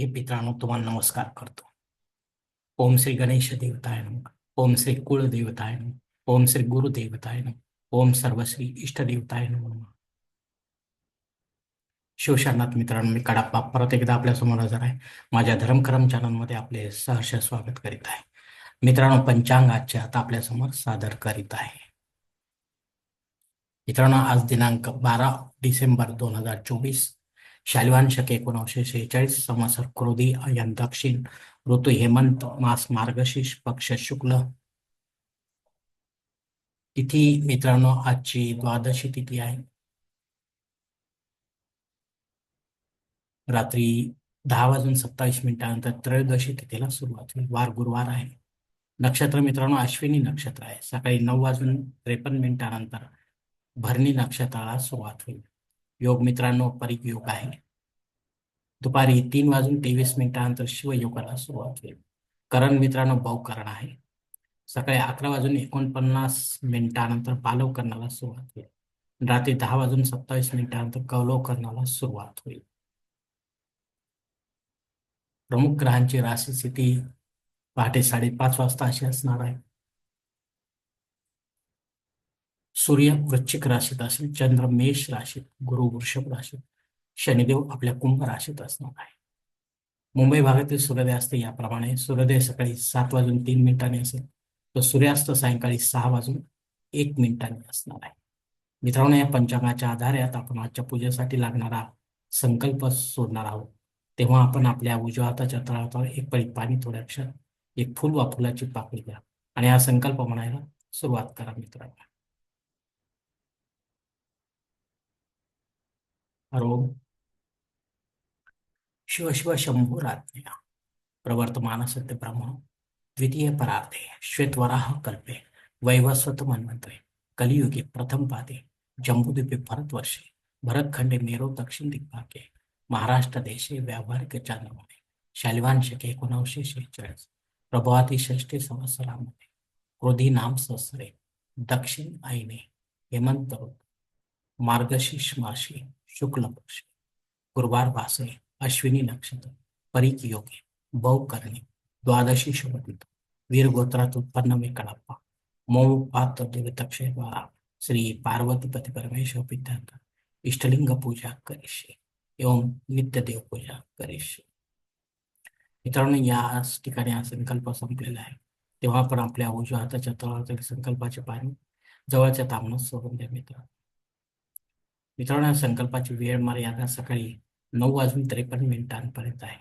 हे मित्रांनो तुम्हाला नमस्कार करतो. ओम श्री गणेश देवताय नम. ओम श्री कुळ देवताय नम. ओम श्री गुरुदेवताय नम. ओम सर्वश्री इष्टदेवताय म्हणून नम. शिवशरणात मित्रांनो मी कडाप्पा परत एकदा आपल्यासमोर हजर आहे. माझ्या धर्मकरम चॅनलमध्ये आपले सहर्ष स्वागत करीत आहे. मित्रांनो पंचांग आजच्या आता आपल्यासमोर सादर करीत आहे. मित्रांनो आज दिनांक बारा डिसेंबर दोन हजार चोवीस शालिवान शके एकोणीसशे शेहेचाळीस संवत्सर क्रोधी अयन दक्षिण ऋतू हेमंत मास मार्गशीर्ष पक्ष शुक्ल. तिथी मित्रांनो आजची द्वादशी तिथी आहे. रात्री दहा वाजून सत्तावीस मिनिटानंतर त्रयोदशी तिथीला सुरुवात होईल. वार गुरुवार आहे. नक्षत्र मित्रांनो अश्विनी नक्षत्र आहे. सकाळी नऊ वाजून त्रेपन्न मिनिटानंतर भरणी नक्षत्राला सुरुवात होईल. योग मित्रांनो परिक योग आहे. दुपारी तीन वाजून तेवीस मिनिटानंतर शिवयोगाला सुरुवात होईल. करण मित्रांनो बहुकरण आहे. सकाळी अकरा वाजून एकोणपन्नास मिनिटानंतर बालव करण्याला सुरुवात होईल. रात्री दहा वाजून सत्तावीस मिनिटानंतर कौलव करण्याला सुरुवात होईल. प्रमुख ग्रहांची राशी स्थिती पहाटे साडेपाच वाजता अशी असणार आहे. सूर्य वृश्चिक राशीत असेल चंद्र मेष राशीत गुरु वृषभ राशीत शनिदेव आपल्या कुंभ राशीत असणार आहे. मुंबई भागातील सूर्योदय असते याप्रमाणे सूर्योदय सकाळी सात वाजून तीन मिनिटांनी असेल तर सूर्यास्त सायंकाळी सहा वाजून एक मिनिटांनी असणार आहे. मित्रांनो या पंचांगाच्या आधारे आता आपण आजच्या पूजेसाठी लागणारा संकल्प सोडणार आहोत. तेव्हा आपण आपल्या उजव्या हाताच्या तळावर एक पळी पाणी थोड्याक्षर एक फुल वा फुलाची पाकळी द्या आणि हा संकल्प म्हणायला सुरुवात करा मित्रांनो. हरोम शिव शंभुरात्म्या प्रवर्तमान सत्य ब्रह्म। द्वितीय परार्थे श्वेतवराह कल्पे। वैवस्वत मन्वंतरे कलियुगे प्रथम पादे। जम्बूद्वीपे भरतवर्षे भरतखंडे मेरो दक्षिण दिग्भागे महाराष्ट्र देशे व्यावहारिक चांद्रमाने शालिवांशके शके शेहेचाळीस। प्रभाती षष्टी संवत्सरामध्ये क्रोधी नाम सहस्रे। दक्षिण आईने हेमंत मार्गशीर्ष माशी शुक्ल पक्ष गुरुवार वासरे अश्विनी नक्षत्र परीक योगे बहुकर्णी द्वादशी शुभतीत वीर गोत्रात उत्पन्न मे कडप्पा मऊ पात्र देवतक्षे द्वारा श्री पार्वतीपती परमेश्वर पित्यांत इष्टलिंग पूजा करिष्ये एवं नित्यदेव पूजा करिष्ये. मित्रांनो या ठिकाणी हा संकल्प संपलेला आहे. तेव्हा पण आपल्या उजव्या हाताच्या तळातील संकल्पाचे पाणी जवळच्या तांबणात सोडून द्या मित्र मित्रांनो संकल्पाची वेळ मर्यादा सकाळी नऊ वाजून त्रेपन्न मिनिटांपर्यंत आहे.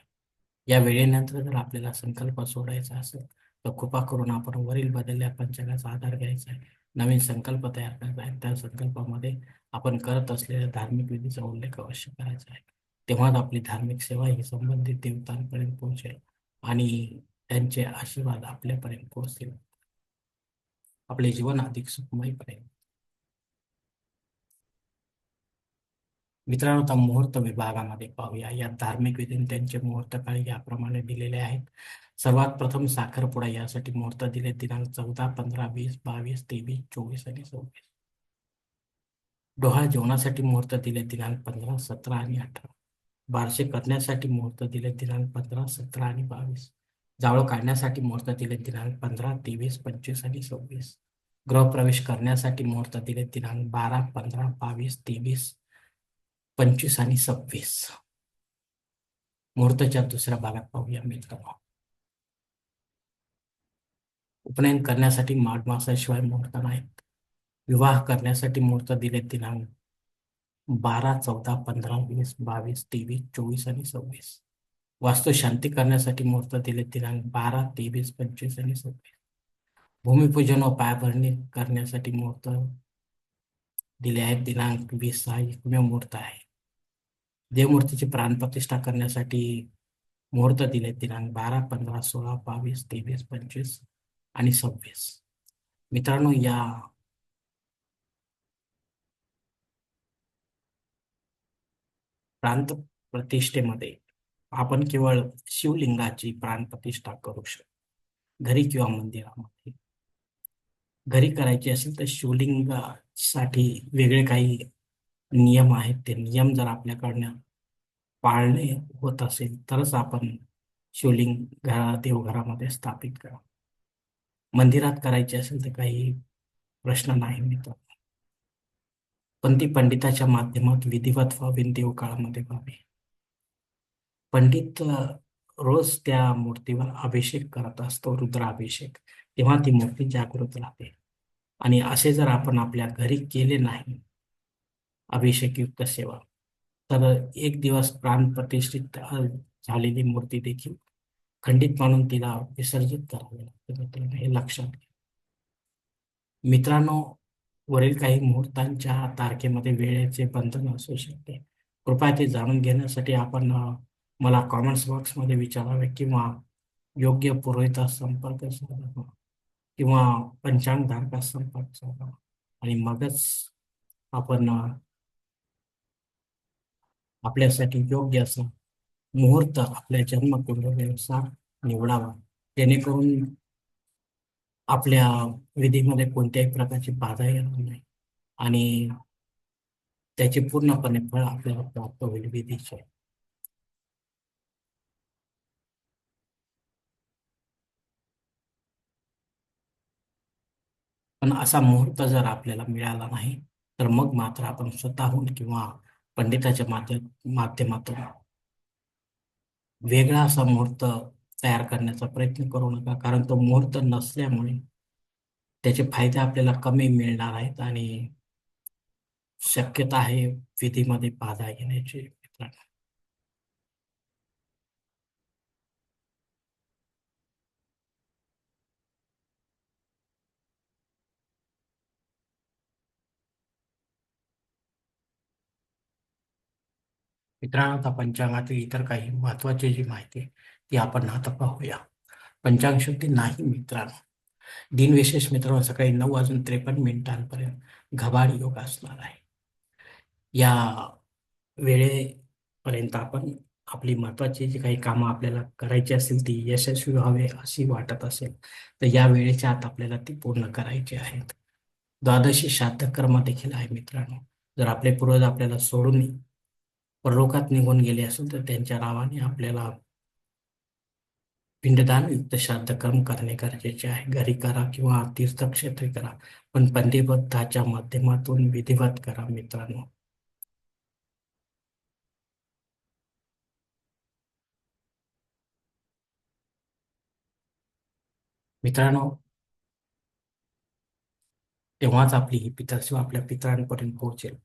या वेळेनंतर जर आपल्याला संकल्प सोडायचा असेल तर कृपा करून आपण वरील बदलल्या पंचांगाचा आधार घ्यायचा आहे. नवीन संकल्प तयार करायचा आहे. त्या संकल्पामध्ये आपण करत असलेल्या धार्मिक विधीचा उल्लेख अवश्य करायचा आहे. तेव्हाच आपली धार्मिक सेवा ही संबंधित देवतांपर्यंत पोहोचेल आणि त्यांचे आशीर्वाद आपल्यापर्यंत पोहोचतील. आपले जीवन अधिक सुखमय पडेल मित्रांनो आता मुहूर्त विभागामध्ये पाहूया. या धार्मिक विधीने त्यांचे मुहूर्त काळ याप्रमाणे दिलेले आहेत. सर्वात प्रथम साखरपुडा यासाठी मुहूर्त दिले. दिनांक चौदा पंधरा वीस बावीस तेवीस चोवीस आणि सव्वीस. डोहाळ जेवणासाठी मुहूर्त दिले. दिनांक पंधरा सतरा आणि अठरा. बारसे करण्यासाठी मुहूर्त दिले. दिनांक पंधरा सतरा आणि बावीस. जावळ काढण्यासाठी मुहूर्त दिले. दिनांक पंधरा तेवीस पंचवीस आणि सव्वीस. गृहप्रवेश करण्यासाठी मुहूर्त दिले. दिनांक बारा पंधरा बावीस तेवीस. पंचवीस आणि सव्वीस. मुहूर्ताच्या दुसऱ्या भागात पाहूया मित्रांनो उपनयन करण्यासाठी माघ मासाशिवाय मुहूर्त नाहीत. विवाह करण्यासाठी मुहूर्त दिले दिनांक बारा चौदा पंधरा वीस बावीस तेवीस चोवीस आणि सव्वीस. वास्तू शांती करण्यासाठी मुहूर्त दिले दिनांक बारा तेवीस पंचवीस आणि सव्वीस. भूमिपूजन व पायाभरणी करण्यासाठी मुहूर्त दिले आहेत दिनांक वीस हा एकमेव मुहूर्त आहे. देवमूर्तीची प्राणप्रतिष्ठा करण्यासाठी मुहूर्त दिले दिनांक बारा पंधरा सोळा बावीस तेवीस पंचवीस आणि सव्वीस. मित्रांनो या प्रांत प्रतिष्ठेमध्ये आपण केवळ शिवलिंगाची प्राणप्रतिष्ठा करू शकतो. घरी किंवा मंदिरामध्ये. घरी करायची असेल तर शिवलिंगासाठी वेगळे काही नियम आहेत ते नियम जर आपल्याकडनं पाळणे होत असेल तरच आपण शिवलिंग घरा देवघरामध्ये स्थापित करा मंदिरात करायचे असेल तर काही प्रश्न नाही मित्र पण ती पंडिताच्या माध्यमात विधिवत व्हावी देव काळामध्ये व्हावी. पंडित रोज त्या मूर्तीवर अभिषेक करत असतो रुद्राभिषेक. तेव्हा ती मूर्ती जागृत राहते. आणि असे जर आपण आपल्या घरी केले नाही अभिषेकयुक्त सेवा. तर एक दिवस प्राण प्रतिष्ठित झालेली मूर्ती देखील खंडित मानून तिला विसर्जित करावे लागते. हे लक्षात घ्या. मित्रांनो वरील काही मुहूर्तांच्या तारखेमध्ये वेळेचे बंधन असू शकते. कृपया ते जाणून घेण्यासाठी आपण मला कॉमेंट्स बॉक्समध्ये विचारावे किंवा योग्य पुरोहितास संपर्क साधावा किंवा पंचांग धारकास संपर्क साधावा आणि मगच आपण आपल्यासाठी योग्य असा मुहूर्त आपल्या जन्मकुंड व्यवसाय निवडावा. जेणेकरून आपल्या विधीमध्ये कोणत्याही प्रकारची बाधा येणार नाही आणि त्याचे पूर्णपणे फळ आपल्याला प्राप्त होईल विधीचे. पण असा मुहूर्त जर आपल्याला मिळाला नाही तर मग मात्र आपण स्वतःहून किंवा पंडिताच्या माध्यम माध्यमातून. वेगळा असा मुहूर्त तयार करण्याचा प्रयत्न करू नका कारण तो मुहूर्त नसल्यामुळे त्याचे फायदे आपल्याला कमी मिळणार आहेत आणि शक्यता आहे विधीमध्ये बाधा येण्याची. मित्रांनो मित्रांनो आता पंचांगातील इतर काही महत्वाची जी माहिती ती आपण आता पाहूया. पंचांग शुद्धी नाही मित्रांनो. दिनविशेष मित्रांनो सकाळी नऊ वाजून त्रेपन्न मिनिटांपर्यंत घबाड योग असणार आहे. या वेळेपर्यंत आपण आपली महत्वाची जी काही कामं आपल्याला करायची असतील ती यशस्वी व्हावे अशी वाटत असेल तर या वेळेच्या आत आपल्याला ती पूर्ण करायची आहेत. द्वादशी श्राद्ध कर्म देखील आहे मित्रांनो. जर आपले पूर्वज आपल्याला सोडून परलोकात निघून गेले असेल तर त्यांच्या नावाने आपल्याला पिंडदान युक्त श्राद्ध कर्म करणे गरजेचे आहे. घरी करा किंवा तीर्थक्षेत्री करा पण पंडिबद्धाच्या माध्यमातून विधिवत करा मित्रांनो. मित्रांनो तेव्हाच आपली ही पितरसेवा आपल्या पितरांपर्यंत पोहोचेल.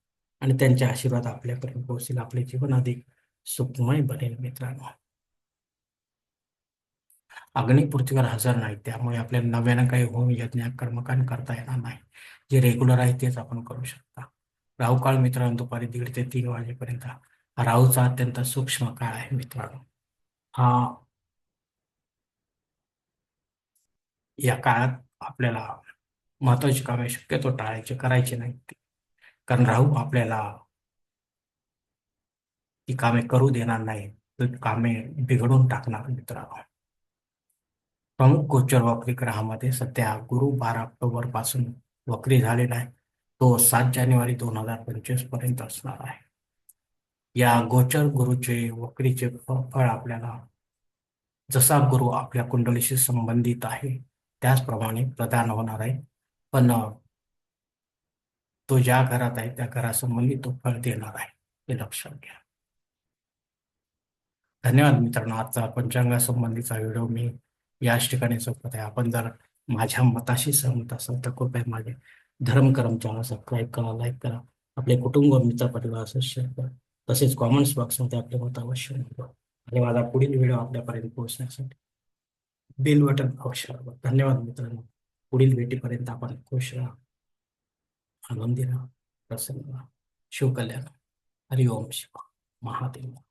आणि त्यांचे आशीर्वाद आपल्यापर्यंत पोहोचेल आपले जीवन अधिक सुखमय बनेल मित्रांनो. अग्नी पृथ्वीवर हजर नाही त्यामुळे आपल्याला नव्यानं काही होम यज्ञ कर्मकांड करता येणार नाही. जे रेग्युलर आहे तेच आपण करू शकता. राहू काळ मित्रांनो दुपारी दीड ते तीन वाजेपर्यंत. राहूचा अत्यंत सूक्ष्म काळ आहे मित्रांनो. हा या काळात आपल्याला महत्वाची कामे शक्यतो टाळायचे करायचे नाही कारण राहू आपल्याला. ती कामे करू देणार नाही तर कामे बिघडून टाकणार मित्रांनो प्रमुख गोचर वक्री ग्रहामध्ये सध्या गुरु बारा ऑक्टोबरपासून वक्री झालेला आहे. तो सात जानेवारी दोन हजार पंचवीसपर्यंत असणार आहे. या गोचर गुरुचे वक्रीचे फळ आपल्याला जसा गुरु आपल्या कुंडलीशी संबंधित आहे त्याचप्रमाणे प्रदान होणार आहे. पण तो ज्या घरात आहे त्या घरासंबंधी तो फळ देणार आहे. हे लक्षात घ्या. धन्यवाद मित्रांनो. आजचा पंचांगासंबंधीचा व्हिडिओ मी याच ठिकाणी सोपत आहे. आपण जर माझ्या मताशी सहमत असाल तर कृपया माझे धर्म चॅनल सबस्क्राईब करा लाईक करा. आपले कुटुंब मित्र परिवार असं शेअर करा. तसेच कॉमेंट्स बॉक्समध्ये आपले मत अवश्य नोंदवा आणि माझा पुढील व्हिडिओ आपल्यापर्यंत पोहोचण्यासाठी बेल बटन अवश्य धन्यवाद मित्रांनो. पुढील भेटीपर्यंत आपण खुश राहा. आनंदी राहा प्रसन्न राहा शिवकल्याण हरिओम शिव. महादेव.